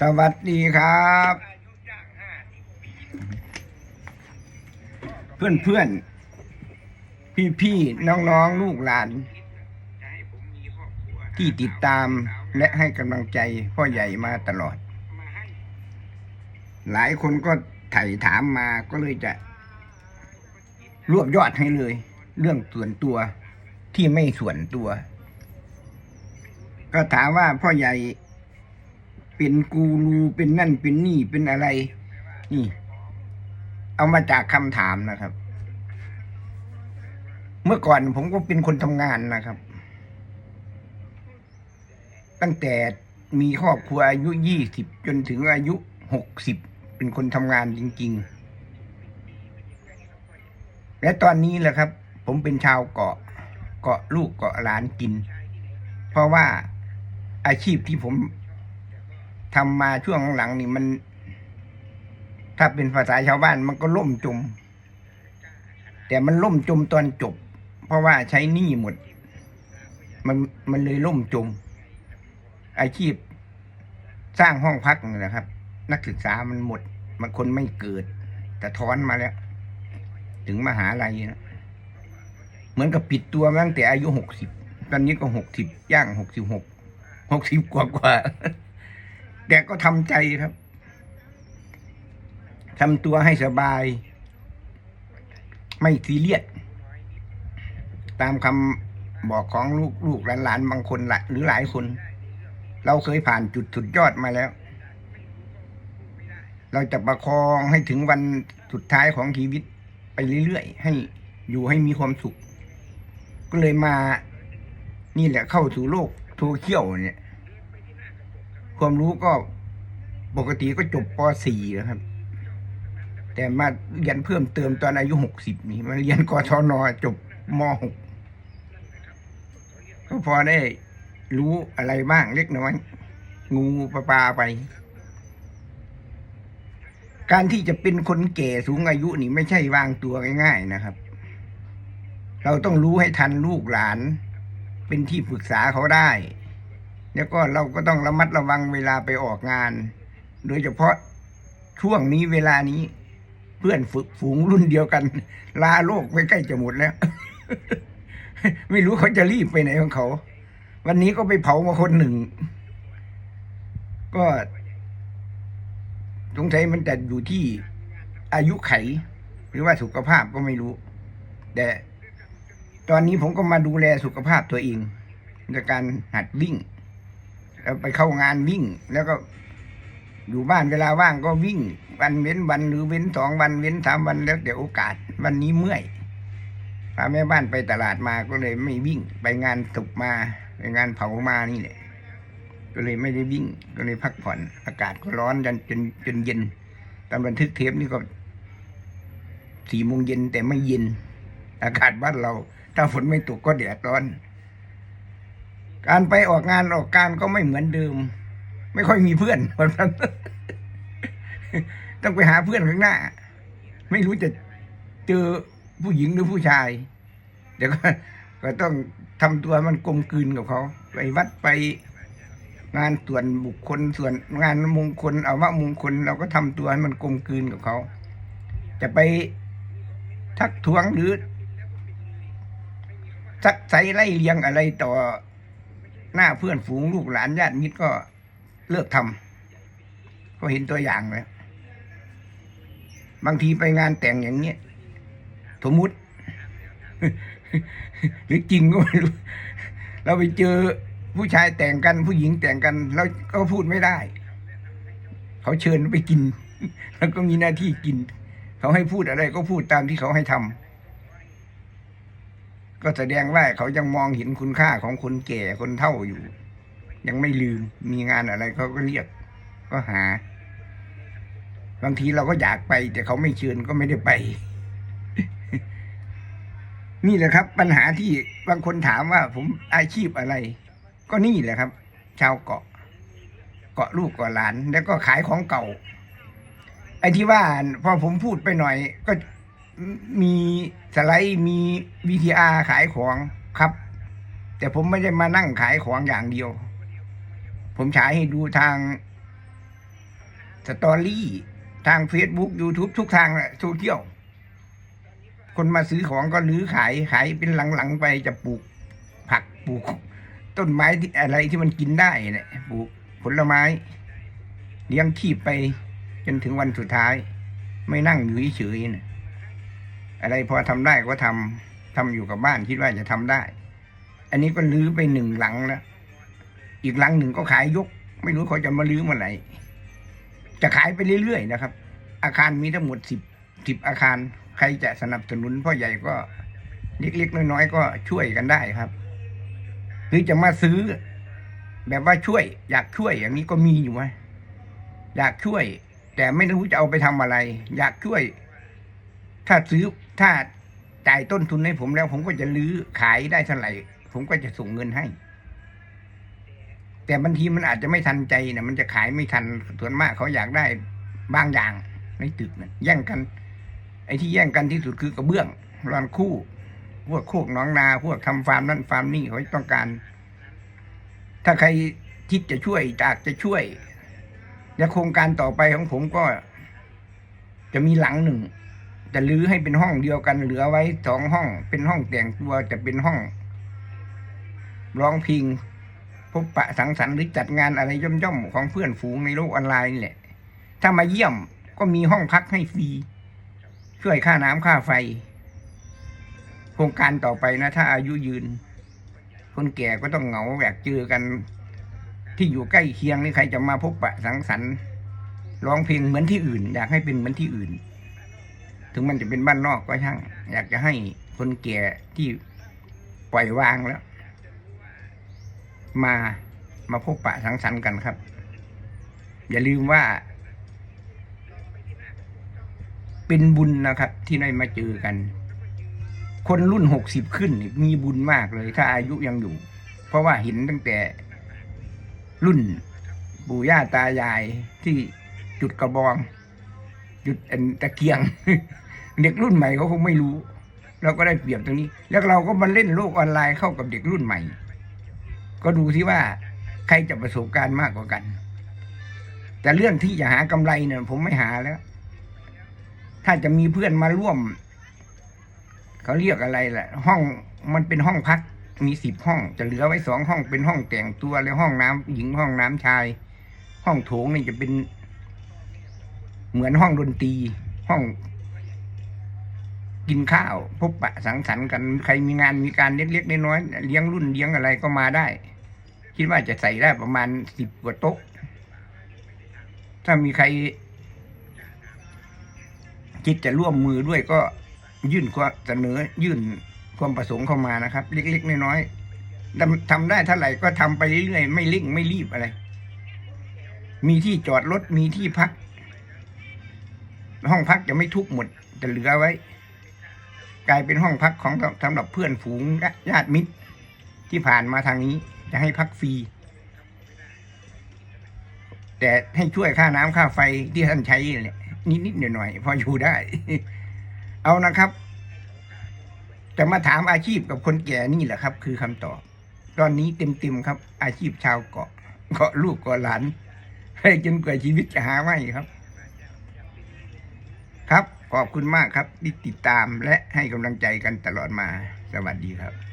สวัสดีครับ เพื่อนเพื่อนพี่พี่น้องน้องลูกหลาน ที่ติดตามและให้กำลังใจพ่อใหญ่มาตลอด หลายคนก็ไถ่ถามมาก็เลยจะ รวบยอดให้เลย เรื่องส่วนตัวที่ไม่ส่วนตัว ก็ถามว่าพ่อใหญ่เป็นกูรูเป็นนั่นเป็นนี่เป็นอะไร นี่ เอามาจากคำถามนะครับ เมื่อก่อนผมก็เป็นคนทำงานนะครับ ตั้งแต่มีครอบครัวอายุยี่สิบจนถึงอายุหกสิบเป็นคนทำงานจริง ๆ และตอนนี้แหละครับ ผมเป็นชาวเกาะ เกาะลูกเกาะหลานกิน เพราะว่า อาชีพที่ผมทำมาช่วงหลังนี่มัน ถ้าเป็นภาษาชาวบ้านมันก็ล่มจม แต่มันล่มจมตอนจบ เพราะว่าใช้หนี้หมด มันมันเลยล่มจม อาชีพสร้างห้องพักนี่แหละครับ นักศึกษามันหมดมันคนไม่เกิด แต่ทอนมาแล้ว ถึงมหาลัยนะเหมือนกับปิดตัวมาตั้งแต่อายุหกสิบตอนนี้ก็หกสิบย่างหกสิบหก หกสิบกว่ากว่า แต่ก็ทำใจครับทำตัวให้สบาย ไม่ซีเรียสตามคำบอกของลูกลูกหลานๆบางคนละหรือหลายคน เราเคยผ่านจุดสุดยอดมาแล้ว เราจะประคองให้ถึงวันสุดท้ายของชีวิตไปเรื่อยๆให้อยู่ให้มีความสุข ก็เลยมานี่แหละเข้าสู่โลก โซเชียลเนี่ย ความรู้ก็ปกติก็จบป .4 นะครับ แต่มาเรียนเพิ่มเติมตอนอายุ60นี่มาเรียนกศนจบม .6 ก็พอได้รู้อะไรบ้างเล็กน้อยงูปลาปลาไป การที่จะเป็นคนแก่สูงอายุนี่ไม่ใช่วางตัวง่ายๆนะครับ เราต้องรู้ให้ทันลูกหลาน เป็นที่ปรึกษาเขาได้ แล้วก็เราก็ต้องระมัดระวังเวลาไปออกงาน โดยเฉพาะช่วงนี้เวลานี้ เพื่อนฝึกฝูงรุ่นเดียวกัน ลาโลกไปใกล้จะหมดแล้ว ไม่รู้เขาจะรีบไปไหนของเขา วันนี้ก็ไปเผามาคนหนึ่ง ก็สงสัยมันจะอยู่ที่อายุไข หรือว่าสุขภาพก็ไม่รู้ แต่ ตอนนี้ผมก็มาดูแลสุขภาพตัวเองด้วยการหัดวิ่ง แล้วไปเข้างานวิ่ง แล้วก็อยู่บ้านเวลาว่างก็วิ่ง วันเว้นวันหรือเว้นสองวันเว้นสามวันแล้วแต่โอกาส วันนี้เมื่อยพาแม่บ้านไปตลาดมาก็เลยไม่วิ่ง ไปงานศพมาไปงานเผามานี่แหละ ก็เลยไม่ได้วิ่ง ก็เลยพักผ่อน อากาศก็ร้อนจนจนจนเย็นตอนบันทึกเทปนี่ก็สี่โมงเย็นแต่ไม่เย็น อากาศบ้านเรา ถ้าฝนไม่ตกก็แดดร้อน การไปออกงานออกการก็ไม่เหมือนเดิม ไม่ค่อยมีเพื่อนวันนั้นต้องไปหาเพื่อนข้างหน้า ไม่รู้จะเจอผู้หญิงหรือผู้ชาย เดี๋ยวก็ก็ต้องทำตัวมันกลมกลืนกับเขาไปวัดไปงานส่วนบุคคลส่วนงานมงคลเอาว่ามงคลเราก็ทำตัวให้มันกลมกลืนกับเขา จะไปทักท้วงหรือ ซักไซไล่เลียงอะไรต่อหน้าเพื่อนฝูงลูกหลานญาติมิตรก็เลิกทำก็เห็นตัวอย่างแล้วบางทีไปงานแต่งอย่างเนี้ยสมมุติ หรือจริงก็ไม่รู้ เราไปเจอผู้ชายแต่งกันผู้หญิงแต่งกันเราก็พูดไม่ได้ เขาเชิญไปกิน แล้วก็มีหน้าที่กิน เขาให้พูดอะไรก็พูดตามที่เขาให้ทำ ก็แสดงว่าเขายังมองเห็นคุณค่าของคนแก่คนเฒ่าอยู่ ยังไม่ลืมมีงานอะไรเขาก็เรียกก็หา บางทีเราก็อยากไป แต่เขาไม่เชิญก็ไม่ได้ไป นี่แหละครับ ปัญหาที่บางคนถามว่า ผมอาชีพอะไร ก็นี่แหละครับ ชาวเกาะ เกาะลูกเกาะหลาน แล้วก็ขายของเก่าไอ้ที่ว่าพอผมพูดไปหน่อย ก็ มีสไลด์มีวีทีอาขายของครับ แต่ผมไม่ได้มานั่งขายของอย่างเดียว ผมฉายให้ดูทางสตอรี่ทาง Facebook YouTube ทุกทางแหละโซเชียลคนมาซื้อของก็รื้อขายขายเป็นหลังๆไปจะปลูกผักปลูก ต้นไม้ที่อะไรที่มันกินได้เนี่ยปลูกผลไม้ เลี้ยงชีพไปจนถึงวันสุดท้าย ไม่นั่งอยู่เฉยๆนะ อะไรพอทำได้ก็ทำทำอยู่กับบ้านคิดว่าจะทำได้ อันนี้ก็ลื้อไปหนึ่งหลังแล้วอีกหลังหนึ่งก็ขายยก ไม่รู้เขาจะมาลื้อเมื่อไหร่จะขายไปเรื่อยๆนะครับ อาคารมีทั้งหมดสิบสิบอาคาร ใครจะสนับสนุนพ่อใหญ่ก็เล็กๆน้อยๆก็ช่วยกันได้ครับ หรือจะมาซื้อ แบบว่าช่วย อยากช่วยอย่างนี้ก็มีอยู่ไหมอยากช่วย แต่ไม่รู้จะเอาไปทำอะไร อยากช่วย ถ้าซื้อ ถ้าจ่ายต้นทุนให้ผมแล้ว ผมก็จะลื้อขายได้เท่าไหร่ผมก็จะส่งเงินให้ แต่บางทีมันอาจจะไม่ทันใจนะมันจะขายไม่ทันส่วนมากเขาอยากได้บางอย่างในตึกนะแย่งกัน ไอ้ที่แย่งกันที่สุดคือกระเบื้องรอนคู่ พวกโคกน้องนา พวกทำฟาร์มนั่นฟาร์มนี่เขาต้องการ ถ้าใครคิดจะช่วยจากจะช่วยและโครงการต่อไปของผมก็ จะมีหลังหนึ่ง จะรื้อให้เป็นห้องเดียวกัน เหลือไว้สองห้อง เป็นห้องแต่งตัวจะเป็นห้องร้องเพลงพบปะสังสรรค์หรือจัดงานอะไรย่อมๆของเพื่อนฝูงในโลกออนไลน์นี่แหละ ถ้ามาเยี่ยมก็มีห้องพักให้ฟรีช่วยค่าน้ำค่าไฟ โครงการต่อไปนะ ถ้าอายุยืน คนแก่ก็ต้องเหงาอยากเจอกัน ที่อยู่ใกล้เคียงนี่ใครจะมาพบปะสังสรรค์ร้องเพลงเหมือนที่อื่น อยากให้เป็นเหมือนที่อื่น ถึงมันจะเป็นบ้านนอกก็ช่าง อยากจะให้คนแก่ที่ปล่อยวางแล้ว มามาพบปะสังสรรค์กันครับ อย่าลืมว่า เป็นบุญนะครับ ที่ได้มาเจอกัน คนรุ่นหกสิบขึ้นมีบุญมากเลย ถ้าอายุยังอยู่ เพราะว่าเห็นตั้งแต่รุ่นปู่ย่าตายายที่จุดกระบอง จุดตะเกียง เด็กรุ่นใหม่เขาคงไม่รู้ เราก็ได้เปรียบตรงนี้ แล้วเราก็มาเล่นโลกออนไลน์เข้ากับเด็กรุ่นใหม่ ก็ดูที่ว่าใครจะประสบการณ์มากกว่ากัน แต่เรื่องที่จะหากำไรเนี่ยผมไม่หาแล้ว ถ้าจะมีเพื่อนมาร่วมเขาเรียกอะไรแหละห้องมันเป็นห้องพักมีสิบห้อง จะเหลือไว้สองห้องเป็นห้องแต่งตัวแล้วห้องน้ำหญิงห้องน้ำชาย ห้องโถงนี่จะเป็น เหมือนห้องดนตรีห้อง กินข้าว พบปะสังสรรค์กันใครมีงานมีการเล็กๆน้อยๆเลี้ยงรุ่นเลี้ยงอะไรก็มาได้ คิดว่าจะใส่ได้ประมาณสิบกว่าโต๊ะ ถ้ามีใครคิดจะร่วมมือด้วยก็ยื่นความเสนอยื่นความประสงค์เข้ามานะครับ เล็กๆน้อยๆทำทำได้เท่าไหร่ก็ทำไปเรื่อยๆไม่เร่งไม่รีบอะไร มีที่จอดรถมีที่พัก ห้องพักจะไม่ทุกหมดจะเหลือไว้ กลายเป็นห้องพักของสำหรับเพื่อนฝูงญาติมิตร ที่ผ่านมาทางนี้จะให้พักฟรีแต่ให้ช่วยค่าน้ำค่าไฟที่ท่านใช้เนี่ยนิดๆหน่อยๆพออยู่ได้ เอานะครับจะมาถามอาชีพกับคนแก่นี่แหละครับ คือคำตอบ ตอนนี้เต็มๆครับ อาชีพชาวเกาะเกาะลูกเกาะหลานให้จนกว่าชีวิตจะหาไม่ครับ ครับ ขอบคุณมากครับที่ติดตามและให้กำลังใจกันตลอดมา สวัสดีครับ